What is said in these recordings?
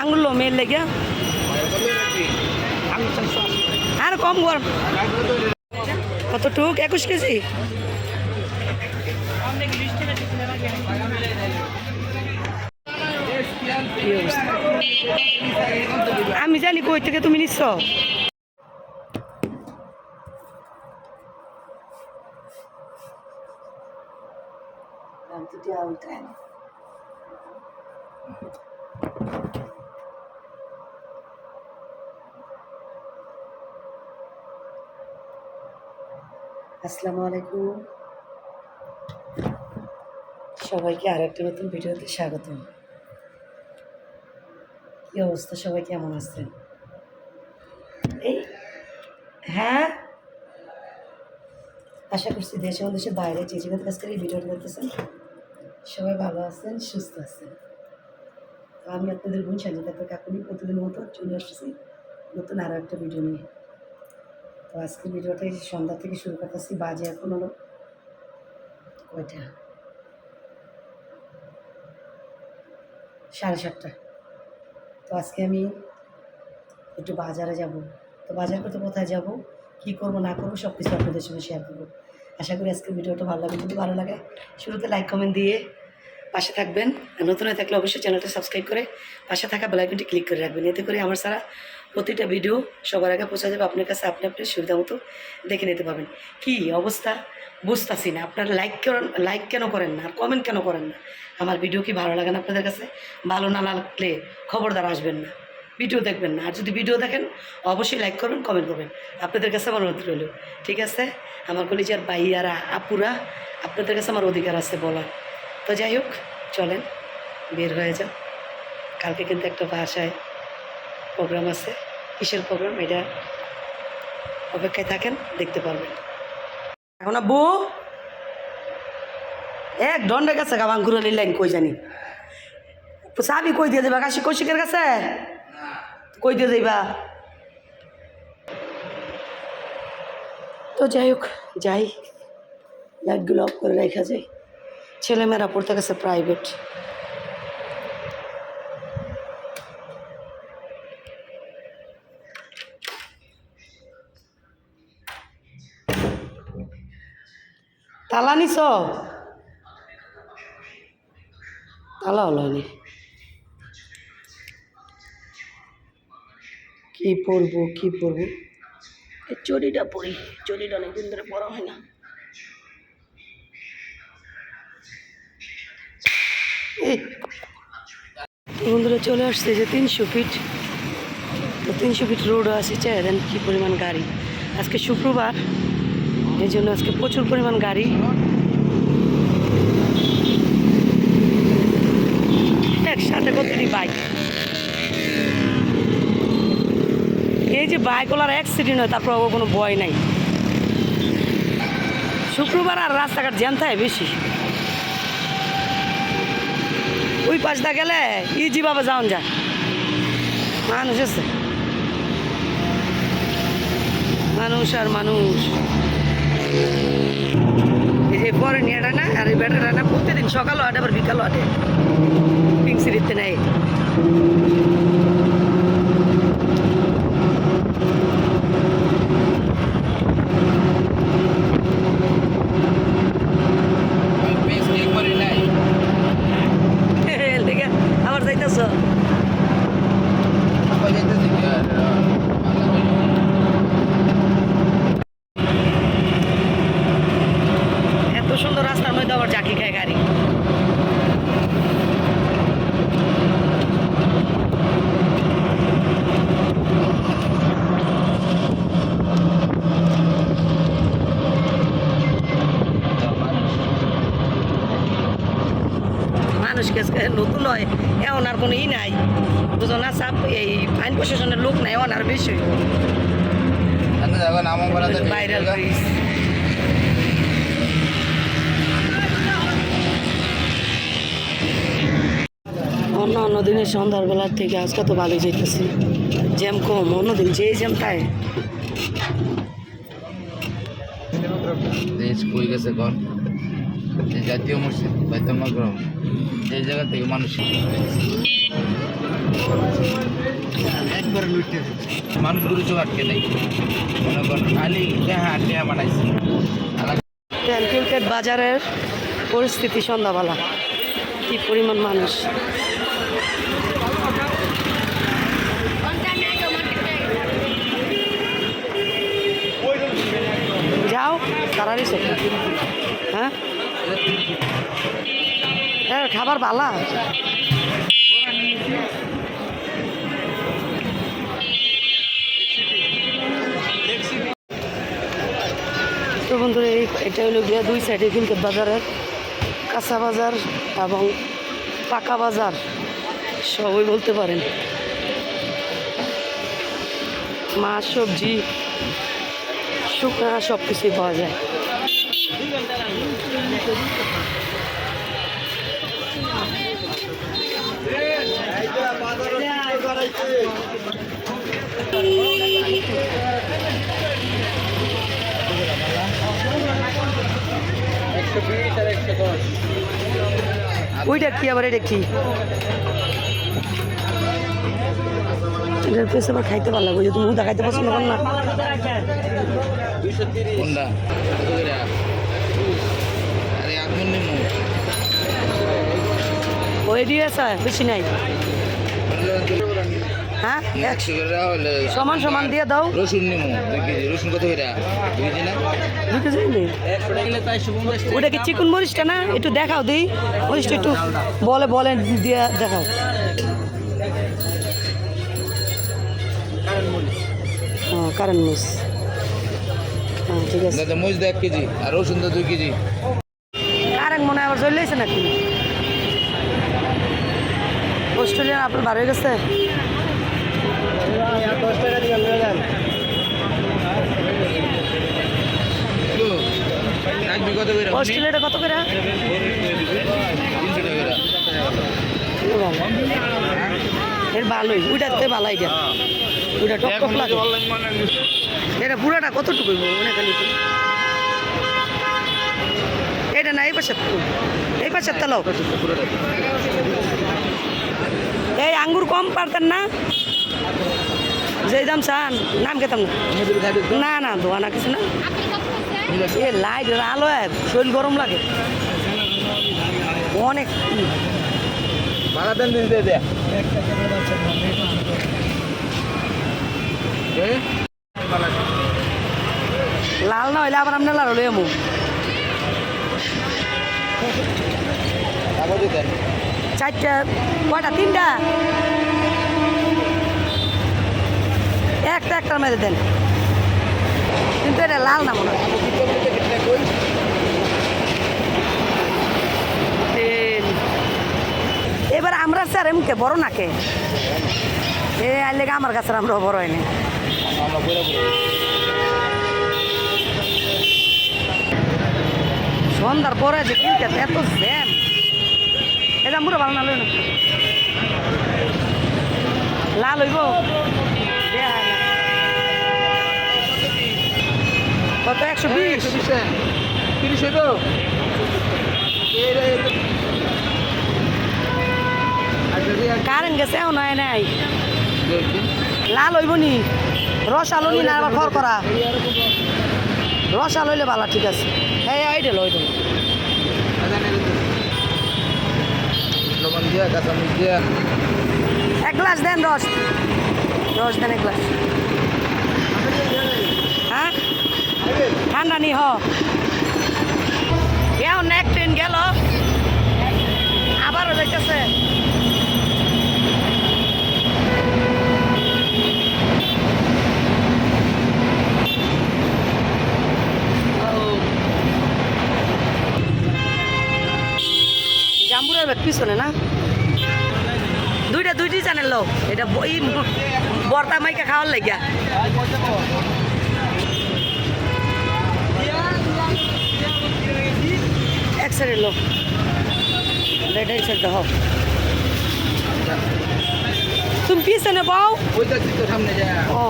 আঙুল মেয়ের লেগে। আর কম কর কত টুক একুশ কেজি? আমি জানি কই থেকে তুমি নিচ্ছ। আসসালামু আলাইকুম। সবাইকে আর একটা নতুন ভিডিওতে অবস্থা? সবাই কেমন আছেন? এই হ্যাঁ? আশা করছি দেশে দেশের বাইরে যে যেখানে কাছ থেকে এই ভিডিওটা দেখতেছেন, সবাই ভালো আছেন, সুস্থ আছেন। আমি আপনাদের বোন সাজিদা তো কাকুনি প্রতিদিন মতো চলে আসছি নতুন আরও একটা ভিডিও নিয়ে। তো আজকে ভিডিওটা সন্ধ্যা থেকে শুরু করতেছি, বাজে এখন হলো কয়টা? সাড়ে সাতটা। তো আজকে আমি একটু বাজারে যাব। তো বাজার করতে কোথায় যাব, কী করব, না করব সব কিছু আপনাদের সঙ্গে শেয়ার করব। আশা করি আজকের ভিডিওটা ভালো লাগবে যদি ভালো লাগে শুরুতে লাইক কমেন্ট দিয়ে পাশে থাকবেন। নতুন হয়ে থাকলে অবশ্যই চ্যানেলটা সাবস্ক্রাইব করে পাশে থাকা বেলাইকনটি ক্লিক করে রাখবেন। এতে করে আমার সারা প্রতিটা ভিডিও সবার আগে পৌঁছা যাবে আপনার কাছে, আপনি আপনার সুবিধা মতো দেখে নিতে পারবেন। কি অবস্থা? বুঝতেছি না। আপনারা লাইক করেন লাইক কেন করেন না? আর কমেন্ট কেন করেন না? আমার ভিডিও কি ভালো লাগে না আপনাদের কাছে? ভালো না লাগলে খবরদার আসবেন না। ভিডিও দেখবেন না। আর যদি ভিডিও দেখেন, অবশ্যই লাইক করবেন কমেন্ট করবেন। আপনাদের কাছে আমার অনুরোধ রইল। ঠিক আছে? আমার কলিজার ভাইয়ারা, আপুরা, আপনাদের কাছে আমার অধিকার আছে বলার। তো যাই হোক, চলেন, বের হয়ে যাও কালকে কিন্তু একটা বাসায় প্রোগ্রাম আছে কিসের প্রোগ্রাম এটা অপেক্ষায় থাকেন দেখতে পারবেন। এখন বউ এক দণ্ডের কাছে গাবাং ঘুরে লাইন কই জানি। চাবি কই দিয়ে দেবা কাশি কৌশিকের কাছে? কই দিয়ে দেবা তো যাই হোক যাই। লাইটগুলো অফ করে রেখা যায় ছেলেমেয়েরা পড়তে গেছে প্রাইভেট তালা নিছ? তালা হলো নি কি পরবো কি পরবো? এই চড়িটা পরি, চড়িটা অনেকদিন ধরে পরা হয় না। বন্ধুরা চলে আসছে যে তিনশো ফিট। তো তিনশো ফিট রোড আছে, চাই দেন কী পরিমাণ গাড়ি। আজকে শুক্রবার। এই জন্য আজকে প্রচুর পরিমাণ গাড়ি। একসাথে কতটি বাইক এই যে বাইকওয়ালার অ্যাক্সিডেন্ট হয়, তারপর কোনো ভয় নাই। শুক্রবার আর রাস্তাঘাট জ্যাম থাকে বেশি। ওই পাশটা গেলে ইজি ভাবে যাওন যা মানুষ আছে। মানুষ আর মানুষ। এই যে পরে নিয়ে না, আর এই বেটাটা না প্রতিদিন সকালও হাটে আবার বিকালও হাটে পিঙ্ক সিঁড়িতে নেই লেগে আবার যাইতেছ এত সুন্দর রাস্তার মধ্যে আবার জাকি খায় গাড়ি মানুষকে নতুন হয় এমন আর কোনো ই নাই। দুজন চাপ এই আইন প্রশাসনের লোক নাই এমন আর বেশি। ভাইরাল হয়েছে অন্য অন্য দিনের সন্ধ্যাবেলার থেকে আজকে তো ভালো যেতেছি জ্যাম কম অন্যদিন যে জ্যাম তাই। দেশ কই গেছে কোন এই জাতীয় মসজিদ এই জায়গা থেকে মানুষ একবার লুটতে চোখ আটকে নেই। মনে করেন খালি টেহা বানাইছে। বাজারের পরিস্থিতি সন্ধ্যাবেলা। কি পরিমাণ মানুষ। যাও, তাড়াতাড়ি সব হ্যাঁ? হ্যাঁ খাবার বালা তো বন্ধুরা, এই এটা হলো গিয়া দুই সাইডে কিন্তু বাজারের কাঁচা বাজার এবং পাকা বাজার, সবই বলতে পারেন। মাছ, সবজি শুকনা সব কিছুই পাওয়া যায়। ওইটা কি আবার? এটা কি? এটার খাইতে ভালো লাগে তুমি উদা খাইতে পছন্দ কর না? আরে নিমু। ওই দিয়ে আছে বেশি নাই। হ্যাঁ? সমান সমান দিয়ে দাও। রসুন নিমু দুই কেজি। রসুন কত করে? দুই কেজি না? দুটো জানি ওটা কি চিকন মরিচটা না? একটু দেখাও দিই। মরিচটা একটু বলে বলে দিয়ে দেখাও। ও কারণ মরিচ। ঠিক আছে। দাদা মরিচ এক কেজি আর রসুন তো দুই কেজি। কারেন্ট মনে হয় আবার চলে নাকি? অস্ট্রেলিয়ান আপনার বার হয়ে গেছে? অস্ট্রেলিয়াটা কত করে? এর ভালোই ওইটাতে ভালো এটা ওইটা টক টক লাগে। এটা পুরাটা কতটুকু মনে খালি এটা না এই পাশে এই পাশে তালাও এই আঙ্গুর কম পারতেন না? যে দাম চান নাম খেতাম না না না ধোয়া না কিছু না। এ লাইট আলো শরীর গরম লাগে। অনেক। ভাড়া দেন দিন দে দে এ? লাল না হইলে আবার আপনার লাল হলে এমন চারটা কয়টা? তিনটা? একটা একটা মেরে দেন। কিন্তু এটা লাল না মনে হয়। এবার আমরা স্যার এমকে বড় নাকে? এ আইলে আমার কাছে আমরা বড় হয়নি আমরা বলে বলে সন্ধ্যার পরে যে কিনতে এত জ্যাম। এটা মুড়ো ভালো না লইন লাল হইব। না। কত? একশো বিশ। তিরিশ হইতো কারেন্ট গেছে এও নাই। নাই লাল হইব নি। রস আলো নি না আবার খর করা। রস আলো হইলে ভালো ঠিক আছে। হ্যাঁ ওইটা ওইটা এক গ্লাস দেন রস। রস দেন এক গ্লাস। হ্যাঁ? ঠান্ডা নি হ। এও এক ট্রেন গেল। আবারও যাইতেছে। পিছনে না? দুইটা দুইটি চ্যানেল লো এটা বর্তা মাইকে খাওয়ার লাগিয়া। এক সাইড হোক তুমি পিছনে সামনে ও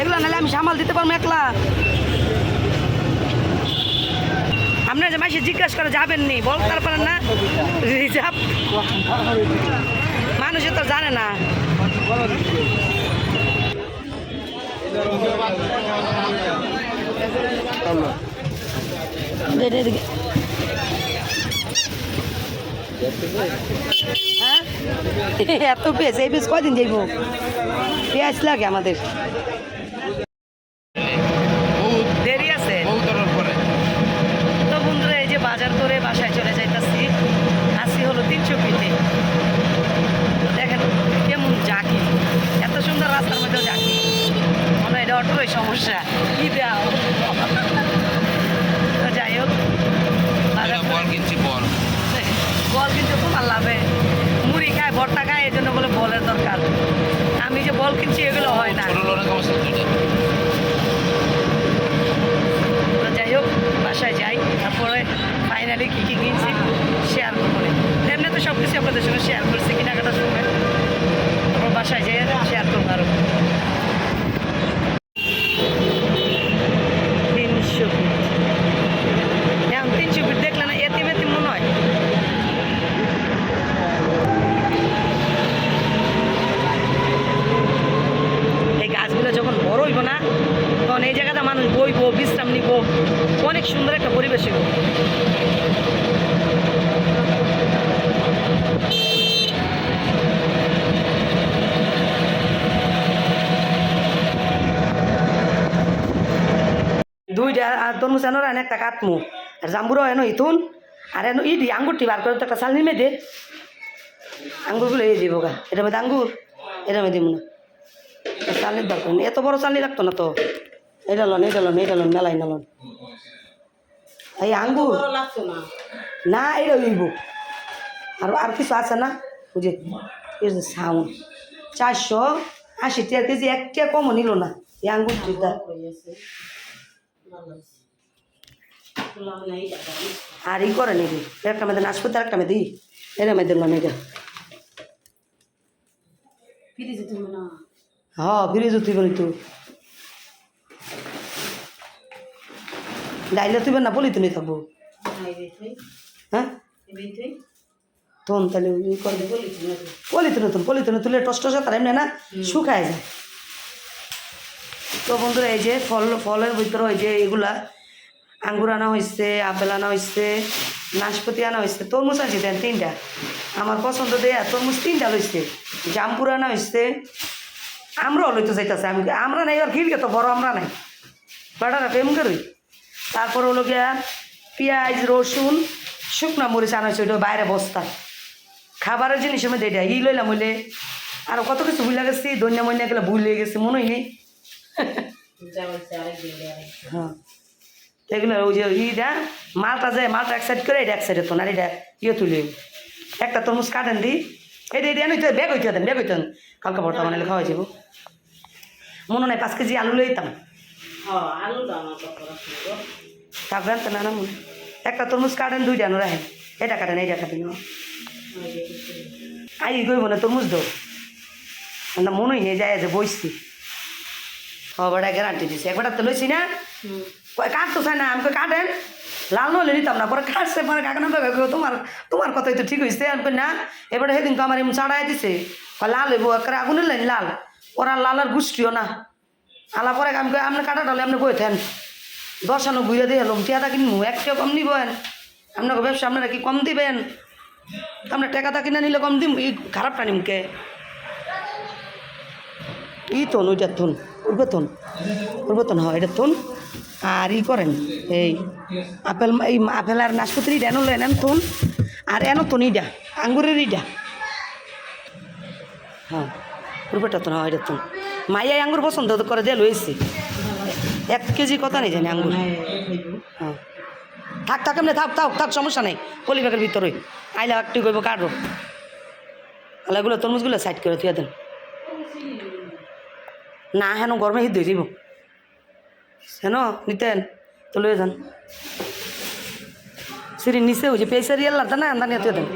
এগুলো নাহলে আমি সামাল দিতে পারব একলা। আপনার যে মাসে জিজ্ঞাসা করে যাবেন নি বলতে পারেন না, রিজার্ভ। মানুষে তো জানে না। হ্যাঁ? এত পেঁয়াজ, এই পেঁয়াজ কদিন যাইব পেঁয়াজ লাগে আমাদের বহুত দেরি আছে বহুত দরের পরে তো বন্ধুরা এই যে বাজার করে বাসায় চলে যাইতাছি আসি হলো তিনশো ফিটে দেখেন কেমন জাকি এত সুন্দর রাস্তার মধ্যেও জাকি মনে হয় এটা অটোরই সমস্যা কি দেওয়া তো যাই হোক বাজার এটা বল কিনছি বল বল কিন্তু তোমার লাভে মুড়ি খায় ভর্তা খায় এই জন্য বলে বলের দরকার আমি যে বল কিনছি এগুলো হয় না ছোট লোক অবস্থা দুইটা তো যাই হোক বাসায় যাই তারপরে ফাইনালি কী কী কিনছি শেয়ার করব এমনি তো সব কিছু আপনাদের সঙ্গে শেয়ার করছি কিনা কথা শুনবেন। আমার বাসায় যেয়ে দুইটা, আর তরমুজ এনো এনে একটা কাটমু। আর জাম্বুরও এনো ইথুন আর এনো ইডি আঙ্গুরটি বার করে একটা চাল নিমে দে। আঙ্গুরগুলো এই দিব গা। এটা মধ্যে আঙ্গুর এটা মধ্যে দিব না চালের দরকার নেই এত বড় চালি লাগতো না তো। এটা লন এটা লন এটা লন মেলাই না লন এই আঙ্গুর না এটা উইব আর আর কিছু আছে না? বুঝে এই সাউন্ড চারশো আশি টাকা কেজি একটা কমও নিল না। এই আঙ্গুর আঙ্গুরটিটা আর ই করে নিবি। একটা মেয়েদের নাশপাতি আর একটা মেয়ে দিই। এটা। মেয়েদের লন এটা হ্যাঁ ফিরে যেতে বলি তুই ডাইলে তুই না বলি তুমি থাকব। হ্যাঁ? তখন তাহলে ই করবে পলিথিন নতুন পলিথিন তুলে টস টসে তার এমনি না শুকায় যায়। তো বন্ধুরা, এই যে ফল ফলের ভিতরে ওই যে এগুলা, আঙ্গুর আনা হয়েছে আপেল আনা হয়েছে নাশপাতি আনা হয়েছে তরমুজ আনছি দেন তিনটা। আমার পছন্দ দেয়া তরমুজ তিনটা লইছে, জামপুর আনা হয়েছে আমরাও লইতে চাইতেছে আমি আমরা নাই, আর খিলকে তো বড় আমরা নাই। বেটারা প্রেম করি। তারপর হলো গিয়া পেঁয়াজ, রসুন, শুকনা মরিচ আনা হয়েছে ওইটা বাইরে বস্তা। খাবারের জিনিস আমি এটা, ই লইলাম হইলে আর কত কিছু ভুলে গেছি দন্যা মন্যা গেলে ভুলে গেছি, মনে হ্যাঁ এগুলো ওই যে ইটা মালটা যায় মালটা এক সাইড করে এটা এক সাইডে তো না এটা ইয়ে তুলে। একটা তরমুজ কাটেন দি এটা এটা নইতে ব্যাগ হইতে দেন ব্যাগ হইতেন কালকে ভর্তা বানালে খাওয়া যাব। মনে নাই পাঁচ কেজি আলু লইতাম। থাকবেন তো না না মনে। একটা তরমুজ কাটেন দুইটা আনো রাখেন। এটা কাটেন এইটা কাটেন। আই গইব না তরমুজ দো না মনেই নেই যায় যে বইছি। হবাটা গ্যারান্টি দিছি। একবার তো লইছি না? কাটতো চাই না? আমি কই কাটেন। লাল নইলে নিতাম না পরে কাটছে পরে কাকা না তোমার তোমার কথাই তো ঠিক হয়েছে আমি না এবারে সেদিন তো আমার এমন চাড়াই দিছে। লাল হইব। একেবারে আগুন লাইন লাল। ওরা লালের গুষ্টিও না। আলা পরে আমি আপনি কাটা ডালে আপনি বই থেন। দশ আনো ঘুরে দিয়ে এলাম টিয়াটা কিনবো একটা কম নিবেন। আপনাকে ব্যবসা আপনারা কি কম দিবেন? তো আমরা টাকাটা কিনে নিলে কম দিম ই খারাপটা নিমকে। ই তোন ওইটার তোন উর্বতন উর্বতন, হয়, এটা তোন, আর ই করেন, এই আপেল এই আপেল আর নাশপাতির ইডা এনো এন তোন, আর এনো তোন ইডা, আঙ্গুরের ইডা। হ্যাঁ উর্বটা তোন হয়, এটা তোন। মাইয়াই আঙ্গুর পছন্দ করে দিয়ে লইছি। এক কেজি কথা নেই জানি আঙ্গুর। হ্যাঁ। থাক থাক, এমনি থাক থাক থাক, সমস্যা নেই পলি ব্যাগের ভিতরে আইলে একটু করব কাটবো। আলাগুলো তরমুজগুলো সাইড করে থুয়ে দেন। না হেন গরমে হিত ধরে দিব হেন, নিতেন তো লয়ে যান সিঁড়ির নিচে হয়েছে পেসারি এল্লা না আন্দা নিয়ে থুয়ে দেন